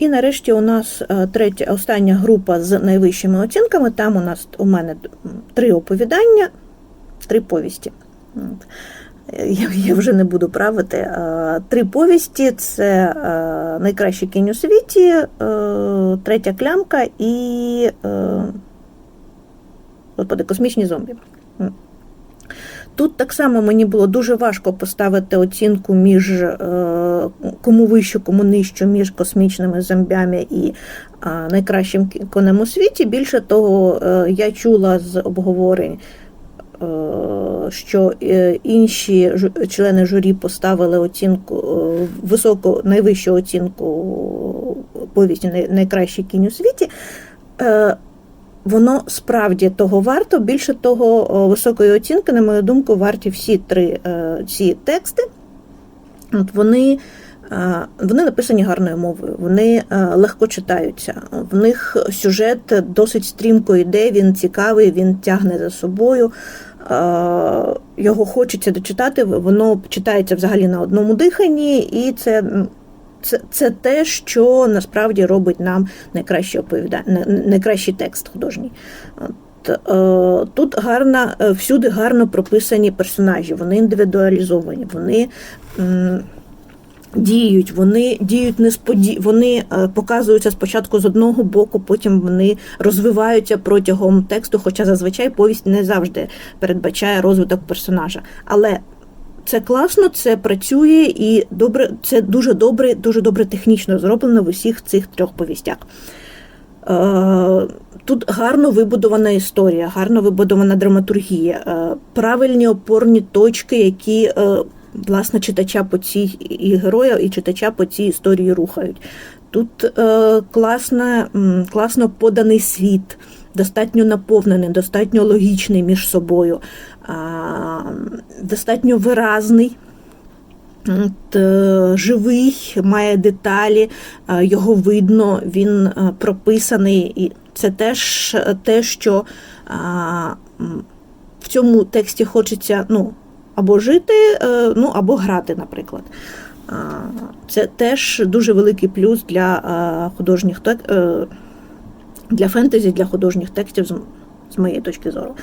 І нарешті у нас е, третя, остання група з найвищими оцінками. Там у нас у мене три оповідання, три повісті. Я, вже не буду правити. Три повісті це е, найкращий кінь у світі, е, третя клямка і господи, космічні зомбі. Тут так само мені було дуже важко поставити оцінку між е, кому вище, кому нижче, між космічними зомбями і е, найкращим конем у світі. Більше того, е, я чула з обговорень, що інші члени журі поставили оцінку високу, найвищу оцінку повісті «Най- найкращий кінь у світі. Воно справді того варто. Більше того, високої оцінки, на мою думку, варті всі три е, ці тексти. От вони, е, вони написані гарною мовою, вони е, легко читаються. В них сюжет досить стрімко йде, він цікавий, він тягне за собою. Його хочеться дочитати, воно читається взагалі на одному диханні, і це. Це, це те, що насправді робить нам найкраще оповідання, найкращий текст художній. Е, тут гарно, е, всюди гарно прописані персонажі, вони індивідуалізовані, вони діють, вони діють несподі... вони е, показуються спочатку з одного боку, потім вони розвиваються протягом тексту, хоча зазвичай повість не завжди передбачає розвиток персонажа. Але це класно, це працює і добре, це дуже добре, дуже добре технічно зроблено в усіх цих трьох повістях. Е, Тут гарно вибудована історія, гарно вибудована драматургія, е, правильні опорні точки, які е, власне читача по цій і героя, і читача по цій історії рухають. Тут класно, класно поданий світ, достатньо наповнений, достатньо логічний між собою, достатньо виразний. Е, живий, має деталі, е, його видно, він е, прописаний, і це теж те, що в цьому тексті хочеться ну, або жити, ну, або грати, наприклад. Це теж дуже великий плюс для художніх для фентезі, для художніх текстів, з моєї точки зору.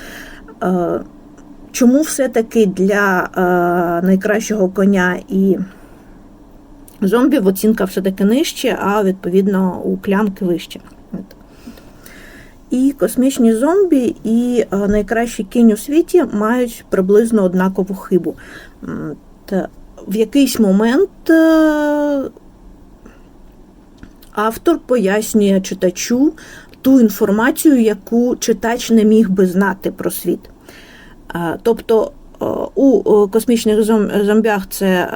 Чому все-таки для е, найкращого коня і зомбів оцінка все-таки нижче, а відповідно у клямки вище? І космічні зомбі, і е, найкращий кінь у світі мають приблизно однакову хибу. Та в якийсь момент е, автор пояснює читачу ту інформацію, яку читач не міг би знати про світ. Е, Тобто е, у е, космічних зом- зомбях це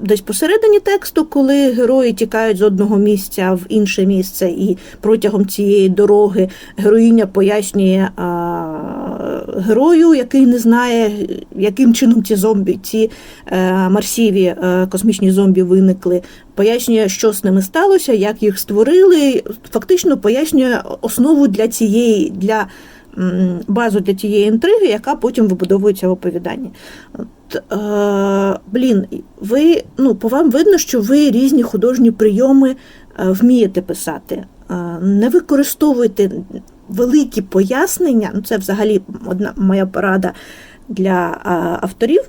десь посередині тексту, коли герої тікають з одного місця в інше місце, і протягом цієї дороги героїня пояснює герою, який не знає, яким чином ці зомбі, ці марсіві космічні зомбі виникли. Пояснює, що з ними сталося, як їх створили. Фактично пояснює основу для цієї для базу для тієї інтриги, яка потім вибудовується в оповіданні. От, е, блін, ви, ну, по вам видно, що ви різні художні прийоми е, вмієте писати. Е, не використовуйте великі пояснення, ну це взагалі одна моя порада для авторів.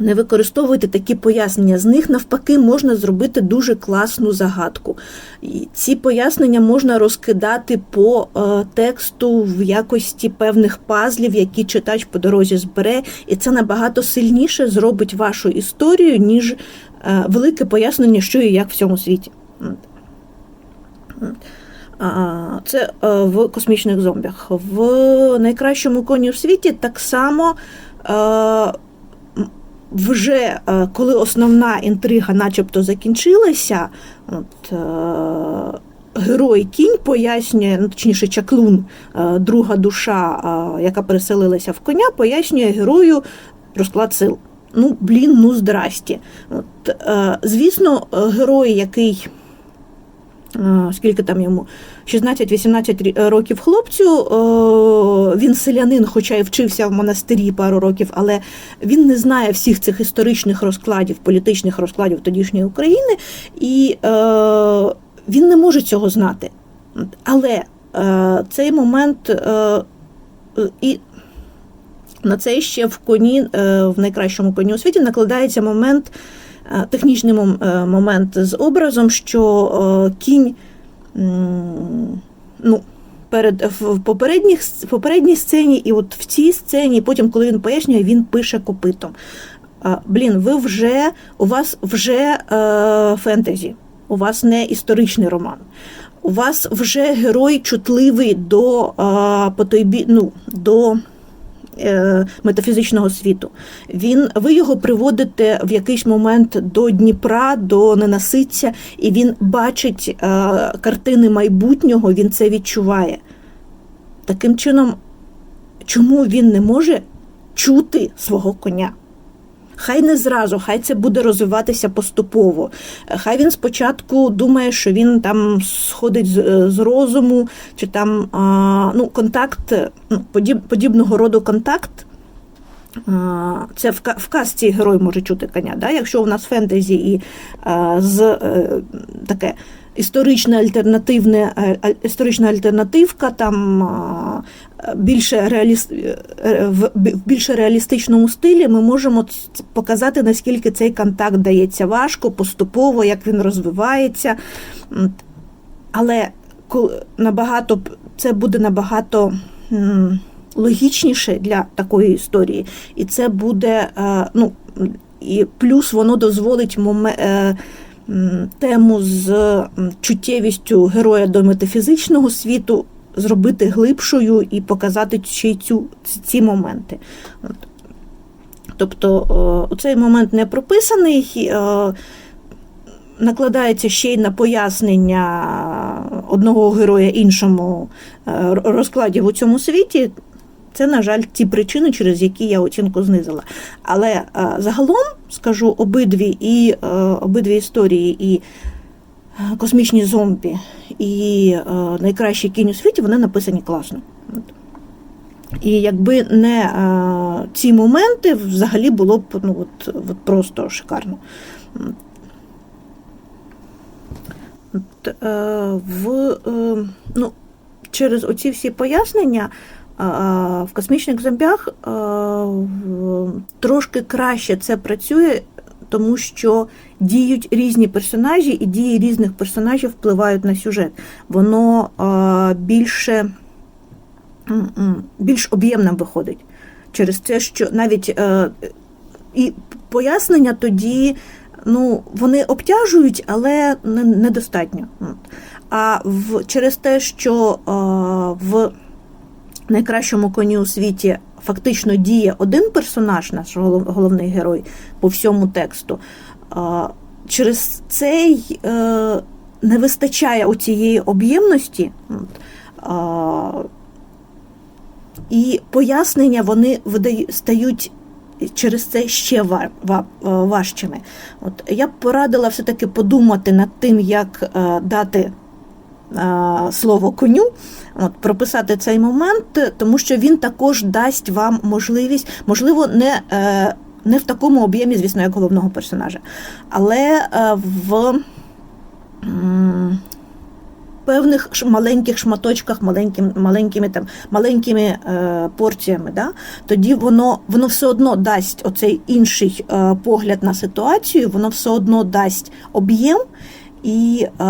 Не використовуйте такі пояснення. З них навпаки можна зробити дуже класну загадку. І ці пояснення можна розкидати по е, тексту в якості певних пазлів, які читач по дорозі збере, і це набагато сильніше зробить вашу історію, ніж е, велике пояснення, що і як в цьому світі. Це е, в космічних зомбях. В найкращому коні в світі так само. Вже е, коли основна інтрига начебто закінчилася, от, е, герой кінь пояснює, ну, точніше, чаклун, е, друга душа, яка переселилася в коня, пояснює герою розклад сил. Ну, блін, ну здрасті. От, звісно, герой, який. Е, Скільки там йому? 16-18 років хлопцю, е, він селянин, хоча й вчився в монастирі пару років, але він не знає всіх цих історичних розкладів, політичних розкладів тодішньої України, і е, він не може цього знати. Але е, цей момент е, е, і на це ще в коні, е, в найкращому коні у світі накладається момент, е, технічний е, момент з образом, що е, кінь ну, перед, в попередніх, в попередній сцені, і от в цій сцені, потім, коли він пояснює, він пише копитом. Блін, ви вже, у вас вже е, фентезі, у вас не історичний роман. У вас вже герой чутливий до, е, потойбі, ну, до е, метафізичного світу. Він, ви його приводите в якийсь момент до Дніпра, до ненаситця, і він бачить е, картини майбутнього, він це відчуває. Таким чином, чому він не може чути свого коня? Хай не зразу, хай це буде розвиватися поступово. Хай він спочатку думає, що він там сходить з, е, з розуму, чи там а, ну, контакт, ну, подіб, подібного роду контакт. Це в, ка- в казці герой може чути коня. Да? Якщо у нас фентезі і з е, таке історична альтернативне, е, історична альтернативка, там більше реаліст, е, в бі- в більш реалістичному стилі ми можемо показати, наскільки цей контакт дається важко, поступово, як він розвивається. Але набагато це буде набагато логічніше для такої історії, і це буде е, ну, і плюс воно дозволить моме, е, м, тему з чуттєвістю героя до метафізичного світу зробити глибшою і показати ще й цю, ці- моменти. Тобто цей момент не прописаний, е, накладається ще й на пояснення одного героя іншому е, р- розкладів у цьому світі. Це, на жаль, ті причини, через які я оцінку знизила. Але е, загалом скажу обидві і е, обидві історії, і е, космічні зомбі, і е, найкращий кінь у світі, вони написані класно. І якби не е, ці моменти, взагалі було б ну, от, от просто шикарно. От, е, в, е, ну, через оці всі пояснення в космічних зомбях трошки краще це працює, тому що діють різні персонажі, і дії різних персонажів впливають на сюжет. Воно більше, більш об'ємним виходить. Через те, що навіть е, і пояснення тоді ну, вони обтяжують, але недостатньо. А в, через те, що в найкращому коні у світі фактично діє один персонаж, наш головний герой по всьому тексту, через цей е, не вистачає оцієї об'ємності. Е, і пояснення вони стають через це ще е, важчими. От я б порадила все-таки подумати над тим, як е, дати слово коню, от, прописати цей момент, тому що він також дасть вам можливість, можливо, не. Е, не в такому об'ємі, звісно, як головного персонажа, але е, в певних маленьких шматочках, маленьким, маленькими, там, маленькими е, порціями, да? тоді воно, воно все одно дасть оцей інший е, погляд на ситуацію, воно все одно дасть об'єм і е,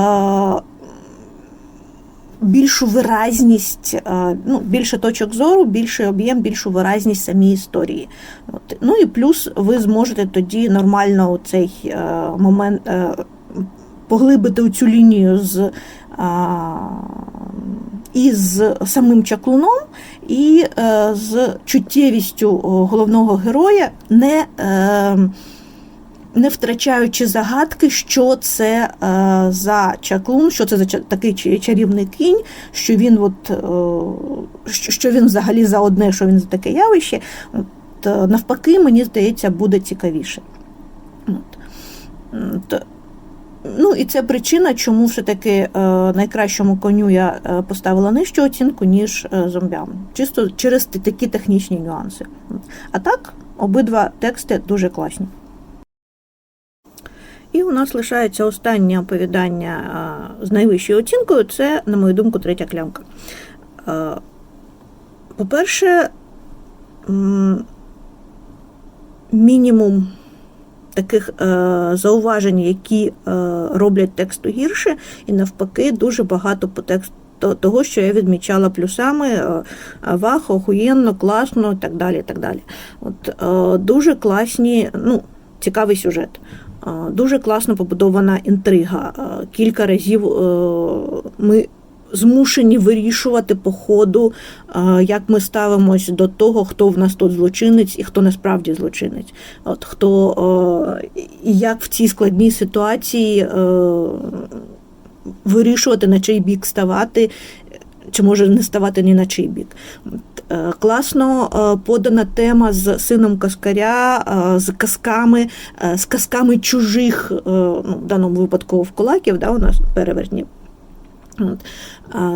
більшу виразність, е, ну, більше точок зору, більший об'єм, більшу виразність самій історії. От. Ну і плюс ви зможете тоді нормально цей е, момент е, поглибити цю лінію з. І з самим чаклуном, і з чуттєвістю головного героя, не, не втрачаючи загадки, що це е, за чаклун, що це за такий чарівний кінь, що він, от, е, що, він взагалі за одне, що він за таке явище. От, е, навпаки, мені здається, буде цікавіше. От. То- Ну, і це причина, чому все-таки найкращому коню я поставила нижчу оцінку, ніж зомбям. Чисто через такі технічні нюанси. А так, обидва тексти дуже класні. І у нас лишається останнє оповідання з найвищою оцінкою це, на мою думку, третя клямка. По-перше, мінімум таких е, зауважень, які е, роблять тексту гірше, і навпаки, дуже багато по тексту. Того, що я відмічала плюсами, е, вах, охуєнно, класно і так далі. Так далі. От, дуже класні, ну, цікавий сюжет. Дуже класно побудована інтрига. Кілька разів е, ми змушені вирішувати по ходу, е, як ми ставимось до того, хто в нас тут злочинець і хто насправді злочинець. От хто е, і як в цій складній ситуації вирішувати, на чий бік ставати, чи може не ставати ні на чий бік. Е, Класно е, подана тема з сином Каскаря, е, з казками, з казками чужих, ну, в даному випадку в кулаків, да, у нас перевертні.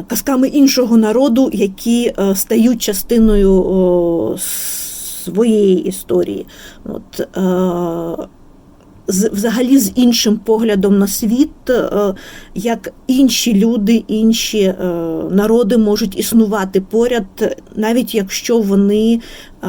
Казками іншого народу, які стають частиною своєї історії. От, з, взагалі з іншим поглядом на світ, е, як інші люди, інші е, народи можуть існувати поряд, навіть якщо вони е,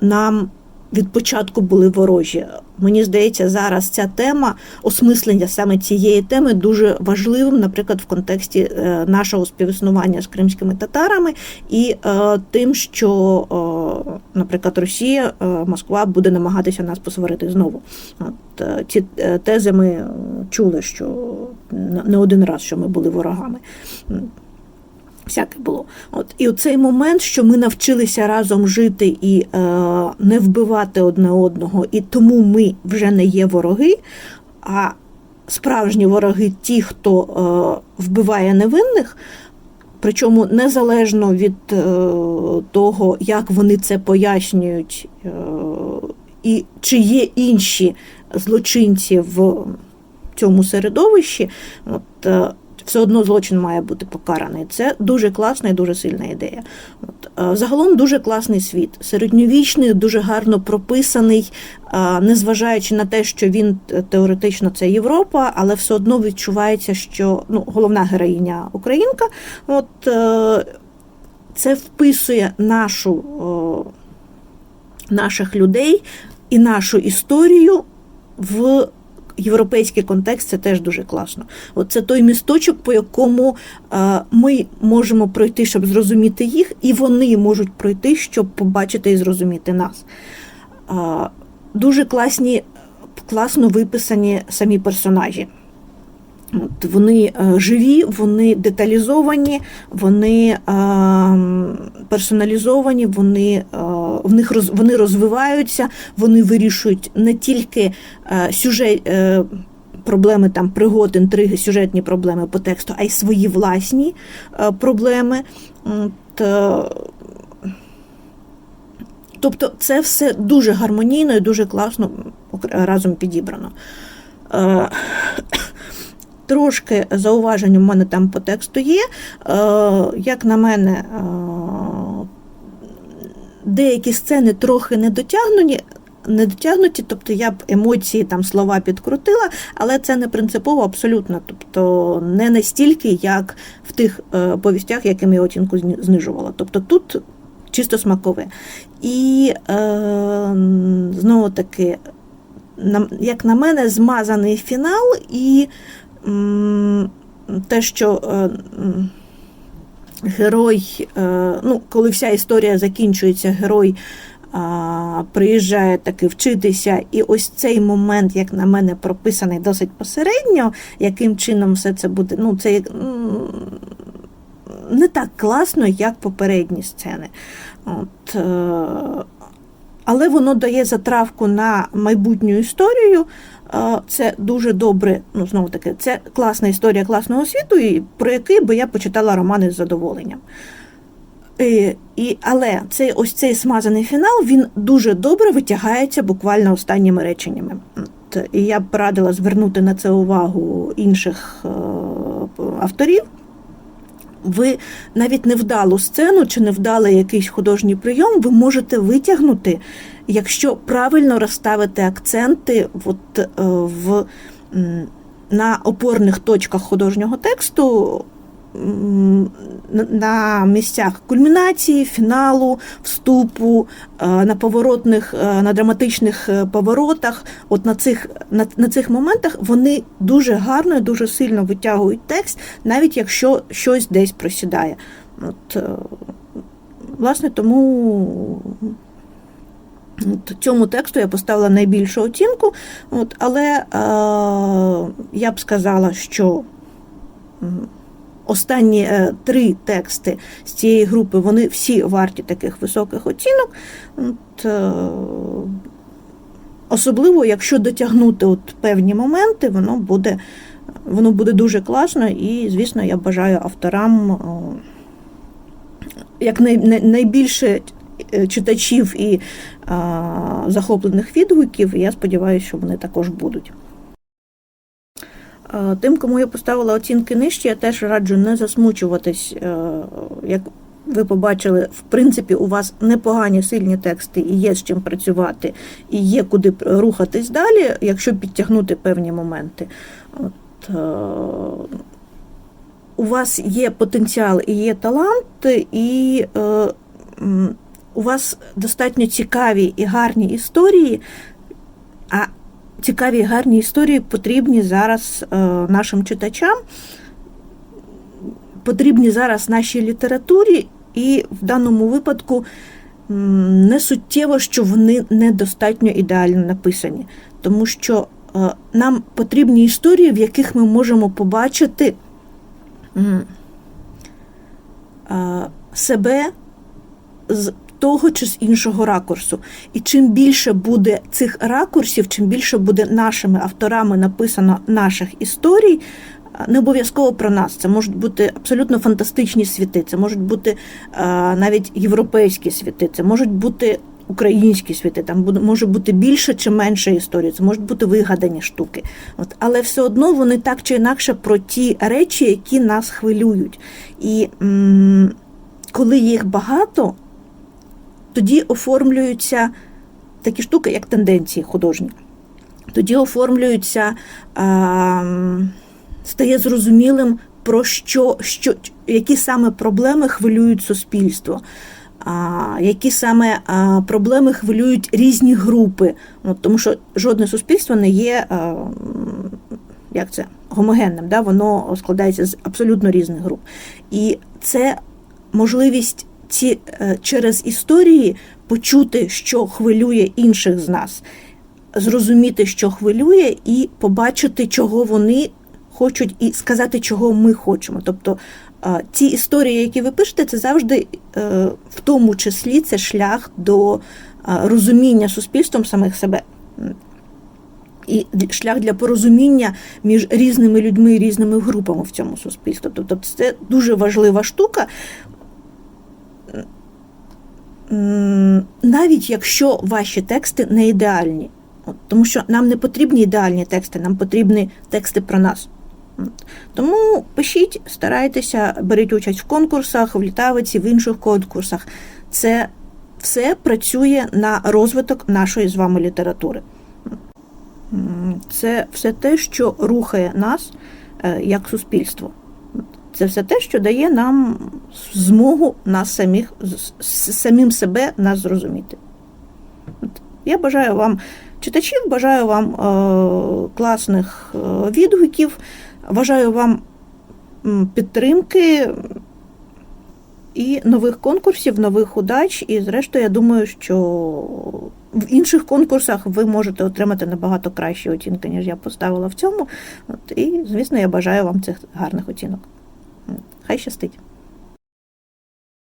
нам від початку були ворожі. Мені здається, зараз ця тема, осмислення саме цієї теми дуже важливим, наприклад, в контексті е, нашого співіснування з кримськими татарами і е, тим, що, е, наприклад, Росія, Москва буде намагатися нас посварити знову. От ці тези ми чули, що не один раз, що ми були ворогами. Всяке було. От і у цей момент, що ми навчилися разом жити і е, не вбивати одне одного, і тому ми вже не є вороги. А справжні вороги ті, хто е, вбиває невинних, причому незалежно від е, того, як вони це пояснюють, е, і чи є інші злочинці в цьому середовищі, от, е, все одно злочин має бути покараний. Це дуже класна і дуже сильна ідея. От, е, загалом дуже класний світ. Середньовічний, дуже гарно прописаний, е, незважаючи на те, що він е, теоретично це Європа, але все одно відчувається, що ну, головна героїня українка. От, це вписує нашу, наших людей і нашу історію в європейський контекст. Це теж дуже класно. От це той місточок, по якому е, ми можемо пройти, щоб зрозуміти їх, і вони можуть пройти, щоб побачити і зрозуміти нас. Е, дуже класні, класно виписані самі персонажі. От Вони е, живі, вони деталізовані, вони е, персоналізовані, вони, е, в них роз, вони розвиваються, вони вирішують не тільки сюжет, проблеми там пригод, інтриги, сюжетні проблеми по тексту, а й свої власні проблеми. От, Тобто це все дуже гармонійно і дуже класно разом підібрано. Трошки зауважень у мене там по тексту є. Е, Як на мене, е, деякі сцени трохи не дотягнені. Не дотягнуті, тобто я б емоції, там слова підкрутила, але це не принципово абсолютно. Тобто не настільки, як в тих е, повістях, якими я оцінку знижувала. Тобто тут чисто смакове. І е, знову таки, як на мене, змазаний фінал і те, що е, герой, е, ну, коли вся історія закінчується, герой приїжджає таки вчитися, і ось цей момент, як на мене, прописаний досить посередньо, яким чином все це буде. Ну, це не так класно, як попередні сцени. От, е, але воно дає затравку на майбутню історію. Е, Це дуже добре, ну знову таки, це класна історія класного світу, і про який би я почитала романи з задоволенням. І, і, але цей ось цей смазаний фінал він дуже добре витягається буквально останніми реченнями. І я б радила звернути на це увагу інших е, авторів. Ви навіть невдалу сцену чи невдалий якийсь художній прийом ви можете витягнути, якщо правильно розставити акценти от, е, в на опорних точках художнього тексту, на- місцях кульмінації, фіналу, вступу, е, на поворотних, е, на драматичних поворотах, от на цих, на, на цих моментах вони дуже гарно і дуже сильно витягують текст, навіть якщо щось десь просідає. От, власне, тому От Цьому тексту я поставила найбільшу оцінку, от, але е, я б сказала, що останні е, три тексти з цієї групи вони всі варті таких високих оцінок. От, е, особливо, якщо дотягнути от певні моменти, воно буде, воно буде дуже класно, і, звісно, я бажаю авторам як най, най- найбільше читачів і а, захоплених відгуків. і Я сподіваюся, що вони також будуть. А, Тим, кому я поставила оцінки нижчі, я теж раджу не засмучуватись. е, Як ви побачили, в принципі, у вас непогані сильні тексти і є з чим працювати, і є куди рухатись далі, якщо підтягнути певні моменти. От, е, у вас є потенціал і є талант, і е, у вас достатньо цікаві і гарні історії, а цікаві і гарні історії потрібні зараз е, нашим читачам, потрібні зараз нашій літературі, і в даному випадку не суттєво, що вони недостатньо ідеально написані, тому що е, нам потрібні історії, в яких ми можемо побачити е, себе з того чи з іншого ракурсу. І чим більше буде цих ракурсів, чим більше буде нашими авторами написано наших історій, не обов'язково про нас. Це можуть бути абсолютно фантастичні світи, це можуть бути а, навіть європейські світи, це можуть бути українські світи, там буде, може бути більше чи менше історії, це можуть бути вигадані штуки. От, але все одно вони так чи інакше про ті речі, які нас хвилюють. І м, коли їх багато, тоді оформлюються такі штуки, як тенденції художні. Тоді оформлюються, а, стає зрозумілим, про що, що, які саме проблеми хвилюють суспільство, які саме проблеми хвилюють різні групи. От, тому що жодне суспільство не є. Як це гомогенним, да? воно складається з абсолютно різних груп. І це можливість ці, е, через історії почути, що хвилює інших з нас, зрозуміти, що хвилює, і побачити, чого вони хочуть, і сказати, чого ми хочемо. Тобто е, ці історії, які ви пишете, це завжди е, в тому числі це шлях до розуміння суспільством самих себе. І шлях для порозуміння між різними людьми і різними групами в цьому суспільстві. Тобто це дуже важлива штука. Навіть якщо ваші тексти не ідеальні. Тому що нам не потрібні ідеальні тексти, нам потрібні тексти про нас. Тому пишіть, старайтеся, беріть участь в конкурсах, в літавиці, в інших конкурсах. Це все працює на розвиток нашої з вами літератури. Це все те, що рухає нас е, як суспільство. Це все те, що дає нам змогу нас самих, самим себе нас зрозуміти. От. Я бажаю вам читачів, бажаю вам е, класних е, відгуків, бажаю вам підтримки і нових конкурсів, нових удач. І, зрештою, я думаю, що в інших конкурсах ви можете отримати набагато кращі оцінки, ніж я поставила в цьому. От, і, звісно, я бажаю вам цих гарних оцінок. Хай щастить.